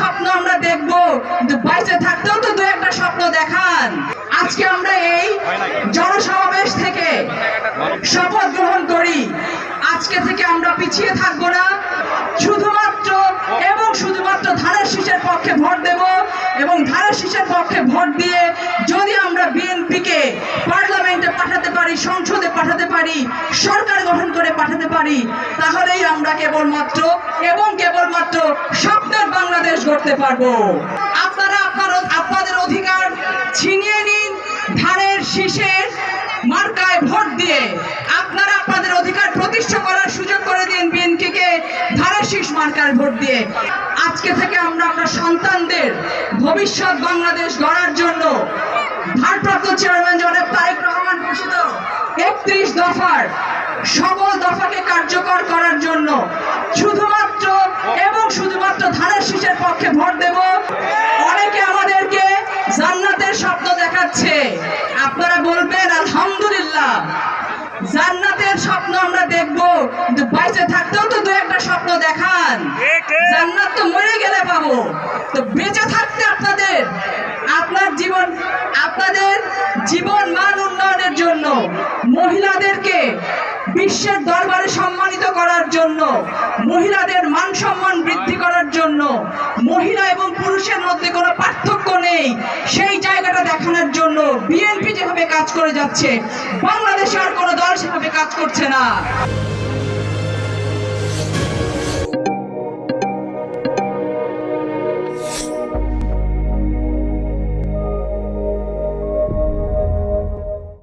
স্বপ্ন আমরা দেখব। বাইচে থাকতেও তো দু একটা স্বপ্ন দেখান। আজকে আমরা এই জনসমাবেশ থেকে শপথ গ্রহণ করি। আজকে থেকে আমরা পিছিয়ে থাকব না। শুধুমাত্র এবং শুধুমাত্র ধানের শীষের পক্ষে ভোট দেব এবং ধানের শীষের পক্ষে ভোট দিয়ে যদি আমরা বিএনপিকে পার্লামেন্টে পাঠাতে পারি, সংসদে পাঠাতে পারি, সরকার গঠন করে পাঠাতে পারি, তাহলেই আমরা কেবলমাত্র এবং কেবলমাত্র স্বপ্নের বাংলাদেশ গড়তে পারব। আপনারা আপনার আপনাদের অধিকার ছিনিয়ে নিন, ধানের শীষের মার্কায় ভোট দিয়ে। আপনারা আপনাদের অধিকার প্রতিষ্ঠা করার সুযোগ করে দিন বিএনপিকে, ধানের শীষ মার্কায় ভোট দিয়ে। আজকে থেকে আমরা আমরা সন্তানদের ভবিষ্যৎ বাংলাদেশ গড়ার জন্য ভারপ্রাপ্ত চেয়ারম্যান জনাব তারেক রহমান ঘোষিত একত্রিশ দফার সকল দফাকে কার্যকর করার জন্য শুধুমাত্র এবং শুধুমাত্র ধানের শীষের পক্ষে ভোট দেব। অনেকে আমাদেরকে জান্নাতের স্বপ্ন দেখাচ্ছে। আপনারা বলবেন, আলহামদুলিল্লাহ। জান্নাতের স্বপ্ন আমরা দেখব। কিন্তু বাইচে থাকতেও তো দু একটা স্বপ্ন দেখান। জান্নাত তো মরে গেলে পাবো। তো বেঁচে থাকতে আপনাদের, আপনার জীবন, আপনাদের জীবন মান উন্নয়নের জন্য, মহিলাদেরকে বিশ্বের দরবারে সম্মানিত করার জন্য, মহিলাদের মান সম্মান বৃদ্ধি করার জন্য মহিলা এবং পুরুষের মধ্যে কোনো পার্থক্য নেই। সেই জায়গাটা দেখানোর জন্য বিএনপি যেভাবে কাজ করে যাচ্ছে, বাংলাদেশে আর কোনো দল সেভাবে কাজ করছে না।